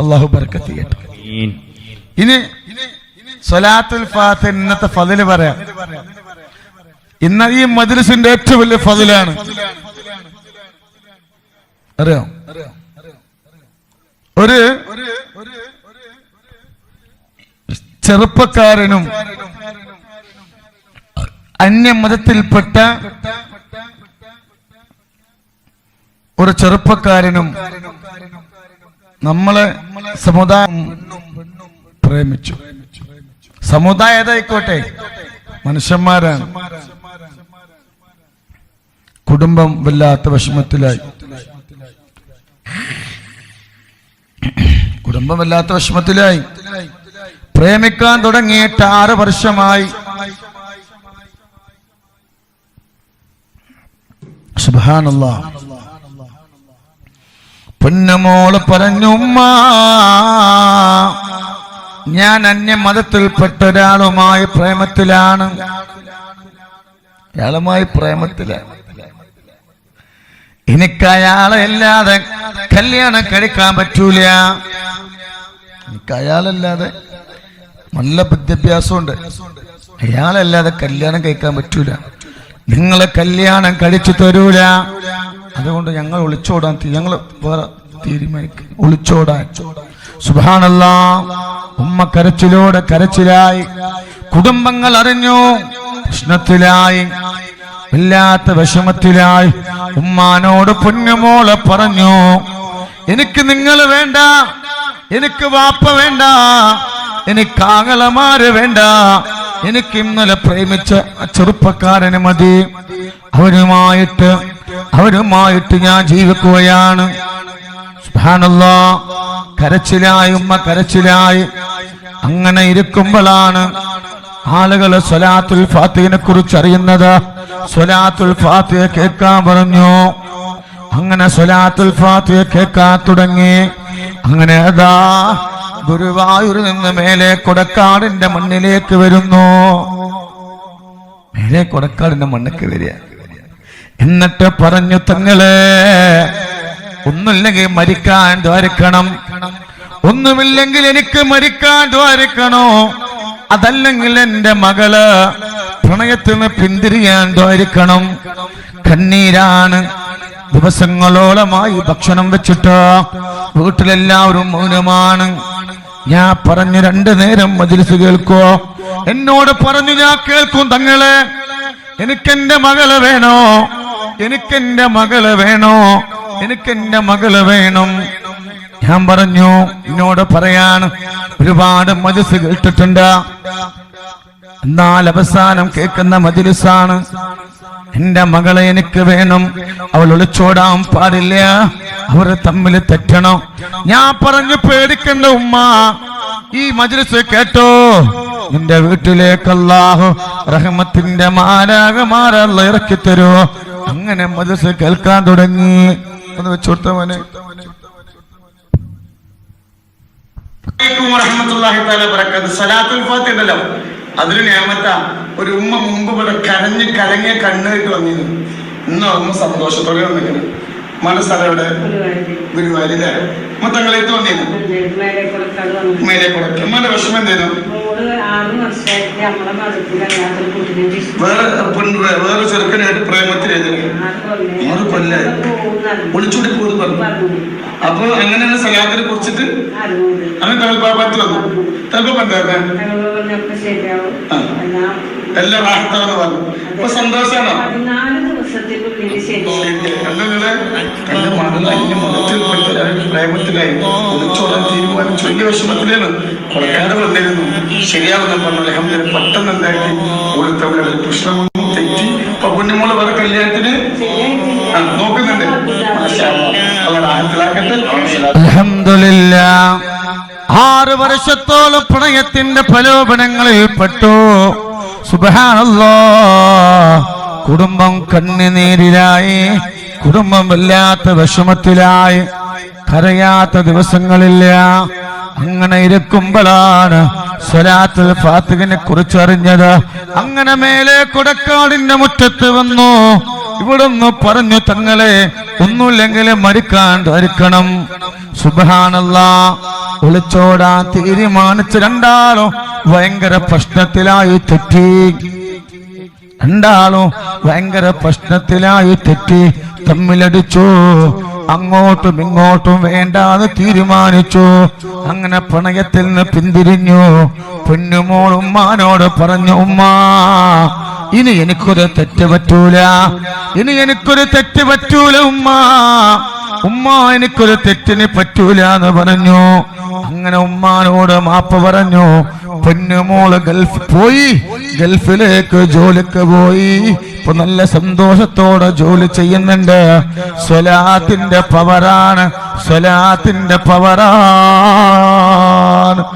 അള്ളാഹു ബർക്കത്ത് ചെയ്യട്ടെ. ഇനി സൊലാത്തുൽ ഇന്നത്തെ ഫതിൽ പറയാം. ഇന്ന ഈ മദ്രസിന്റെ ഏറ്റവും വലിയ ഫതിലാണ്. അറിയോ? ഒരു ചെറുപ്പക്കാരനും അന്യമതത്തിൽപ്പെട്ട ഒരു ചെറുപ്പക്കാരനും നമ്മളെ സമുദായം പ്രേമിച്ചു. സമുദായം ഏതായിക്കോട്ടെ മനുഷ്യന്മാരാണ്. കുടുംബം വല്ലാത്ത വിഷമത്തിലായി. കുടുംബം വല്ലാത്ത വിഷമത്തിലായി. പ്രേമിക്കാൻ തുടങ്ങിയിട്ട് ആറ് വർഷമായി. സുബാനല്ലാ പൊന്നമോൾ പറഞ്ഞു ഞാൻ അന്യ മതത്തിൽപ്പെട്ട ഒരാളുമായി പ്രേമത്തിലാണ്. അയാളുമായി പ്രേമത്തിലാണ് എനിക്ക് അയാളെ അല്ലാതെ കല്യാണം കഴിക്കാൻ പറ്റൂല. എനിക്ക് അയാളല്ലാതെ നല്ല വിദ്യാഭ്യാസമുണ്ട്. അയാളല്ലാതെ കല്യാണം കഴിക്കാൻ പറ്റൂല. നിങ്ങളെ കല്യാണം കഴിച്ചു തരൂല. അതുകൊണ്ട് ഞങ്ങൾ ഒളിച്ചോടാൻ ഞങ്ങൾ വേറെ തീരുമാനിക്കും. ഒളിച്ചോടാൻ. സുബാനല്ല ഉമ്മ കരച്ചിലോടെ കരച്ചിലായി. കുടുംബങ്ങൾ അറിഞ്ഞു. പ്രശ്നത്തിലായി. ഇല്ലാത്ത വിഷമത്തിലായി. ഉമ്മാനോട് പൊന്നുമോളെ പറഞ്ഞു. എനിക്ക് നിങ്ങൾ വേണ്ട. എനിക്ക് വാപ്പ വേണ്ട. എനിക്ക് ആങ്ങളമാര് വേണ്ട. എനിക്ക് ഇന്നലെ പ്രേമിച്ച ചെറുപ്പക്കാരന് മതി. അവരുമായിട്ട് അവരുമായിട്ട് ഞാൻ ജീവിക്കുകയാണ്. കരച്ചിലായി ഉമ്മ കരച്ചിലായി. അങ്ങനെ ഇരിക്കുമ്പോഴാണ് ആളുകൾ സ്വലാത്തുൽ ഫാത്തിഹിനെ കുറിച്ച് അറിയുന്നത്. സ്വലാത്തുൽ ഫാത്തിഹ കേൾക്കാൻ പറഞ്ഞു. അങ്ങനെ സ്വലാത്തുൽ ഫാത്തിഹ കേൾക്കാൻ തുടങ്ങി. അങ്ങനെ അതാ ഗുരുവായൂരിൽ നിന്ന് മേലെ കൊടക്കാടിന്റെ മണ്ണിലേക്ക് വരുന്നു. മേലെ കൊടക്കാടിന്റെ മണ്ണിലേക്ക് വരിക. എന്നിട്ട് പറഞ്ഞു തങ്ങളെ ഒന്നുമില്ലെങ്കിൽ മരിക്കാൻ ദ്വാരിക്കണം. ഒന്നുമില്ലെങ്കിൽ എനിക്ക് മരിക്കാൻ ദ്വാരിക്കണോ? അതല്ലെങ്കിൽ എന്റെ മകൾ പ്രണയത്തിൽ നിന്ന് പിന്തിരിയാൻ ദ്വാരിക്കണം. കണ്ണീരാണ് ദിവസങ്ങളോളമായി ഭക്ഷണം വെച്ചിട്ട് വീട്ടിലെല്ലാവരും മൗനമാണ്. ഞാൻ പറഞ്ഞു രണ്ടു നേരം മജിൽസ് കേൾക്കോ? എന്നോട് പറഞ്ഞു ഞാൻ കേൾക്കും തങ്ങളെ. എനിക്കെന്റെ മകൾ വേണോ? എനിക്കെന്റെ മകൾ വേണോ? എനിക്കെന്റെ മകൾ വേണം. ഞാൻ പറഞ്ഞു എന്നോട് പറയാണ് ഒരുപാട് മജസ് കേട്ടിട്ടുണ്ട്. എന്നാൽ അവസാനം കേൾക്കുന്ന മജിലിസാണ് എന്റെ മകളെ എനിക്ക് വേണം. അവൾ ഒളിച്ചോടാൻ പാടില്ല. അവർ തമ്മിൽ തെറ്റണം. ഞാൻ പറഞ്ഞു പേടിക്കണ്ട ഉമ്മ. ഈ മജിലിസ് കേട്ടോ നിന്റെ വീട്ടിലേക്ക് അല്ലാഹു റഹ്മത്തിന്റെ മാരാകമാരല്ല ഇറക്കി തരൂ അങ്ങനെ മജ്ലിസ് കേൾക്കാൻ തുടങ്ങി. ഒന്ന് വെച്ചോട്ടവനെ ഉണ്ടല്ലോ. അതിന് ഞാമത്ത ഒരു ഉമ്മ മുമ്പ് ഇവിടെ കരഞ്ഞ് കലങ്ങിയ കണ്ണുമായിട്ട് വന്നിരുന്നു. ഇന്ന് ഉമ്മ സന്തോഷത്തോടെ വന്നിരുന്നു മനസ്സലവിടെ ഗുരുവായൂരിലെ മൊത്തങ്ങളേക്ക് വന്നിരുന്നു. മേലെ കൊടുക്ക ഉമ്മാന്റെ വിഷമം എന്തായിരുന്നു വേറെ വേറെ ചെറുക്കനായിട്ട് പ്രേമത്തിലായിരുന്നു ആറ് കൊല്ലായി ഒളിച്ചോടി പോയി പറഞ്ഞു. അപ്പൊ അങ്ങനെയാണ് സലാത്തിനെ കുറിച്ചിട്ട്? അങ്ങനെ തലപ്പാപ്പത്ത് വന്നു. തലപ്പണ്ടായിരുന്നേ എല്ലാം റാഹത്താന്ന് പറഞ്ഞു. ഇപ്പൊ പതിനാല് ദിവസത്തിനുള്ളിൽ ശരി. എന്റെ മകൾ അന്യ മതത്തിൽപ്പെട്ട പ്രേമത്തിലായി ഒളിച്ചോടാൻ തീരുമാനിച്ചു വലിയ വിഷമത്തിലാണ് കുറക്കാട് വന്നിരുന്നു ശരിയാവുന്ന പറഞ്ഞു അലഹമ്മദ് പെട്ടെന്ന് എന്താക്കി ഓടിത്തവരുടെ പ്രശ്നമൊന്നും തെറ്റി ഇപ്പൊ കുഞ്ഞുമോൾ വേറെ കല്യാണത്തിന് ആറ് വർഷത്തോളം പ്രണയത്തിന്റെ പ്രലോഭനങ്ങളിൽ പെട്ടു. സുബഹാനല്ലോ കുടുംബം കണ്ണുനീരിലായി. കുടുംബം വല്ലാത്ത വിഷമത്തിലായി കരയാത്ത ദിവസങ്ങളില്ല. അങ്ങനെ ഇരിക്കുമ്പോഴാണ് സ്വലാത്തുൽ ഫാത്തിഹിനെ കുറിച്ചറിഞ്ഞത് അങ്ങനെ മേലെ കൊടക്കാടിന്റെ മുറ്റത്ത് വന്നു. ഇവിടൊന്ന് പറഞ്ഞു തങ്ങളെ ഒന്നുമില്ലെങ്കിൽ മരിക്കാൻ ധരിക്കണം. സുബാനല്ല ഒളിച്ചോടാൻ തീരുമാനിച്ച് രണ്ടാളും ഭയങ്കര പ്രശ്നത്തിലായി തെറ്റി. രണ്ടാളും ഭയങ്കര പ്രശ്നത്തിലായി തെറ്റി. തമ്മിലടിച്ചു അങ്ങോട്ടും ഇങ്ങോട്ടും വേണ്ടാന്ന് തീരുമാനിച്ചു അങ്ങനെ പ്രണയത്തിൽ നിന്ന് പിന്തിരിഞ്ഞു. പൊന്നുമോൾ പറഞ്ഞു ഉമ്മ ഇനി എനിക്കൊരു തെറ്റ് പറ്റൂല ഇനി എനിക്കൊരു തെറ്റ് പറ്റൂല ഉമ്മ ഉമ്മ എനിക്കൊരു തെറ്റിന് പറ്റൂല എന്ന് പറഞ്ഞു. അങ്ങനെ ഉമ്മാനോട് മാപ്പ് പറഞ്ഞു പൊന്നുമോൾ ഗൾഫ് പോയി ഗൾഫിലേക്ക് ജോലിക്ക് പോയി ഇപ്പൊ നല്ല സന്തോഷത്തോടെ ജോലി ചെയ്യുന്നുണ്ട്. സ്വലാത്തിന്റെ പവറാണ്. സ്വലാത്തിന്റെ പവറാണ്.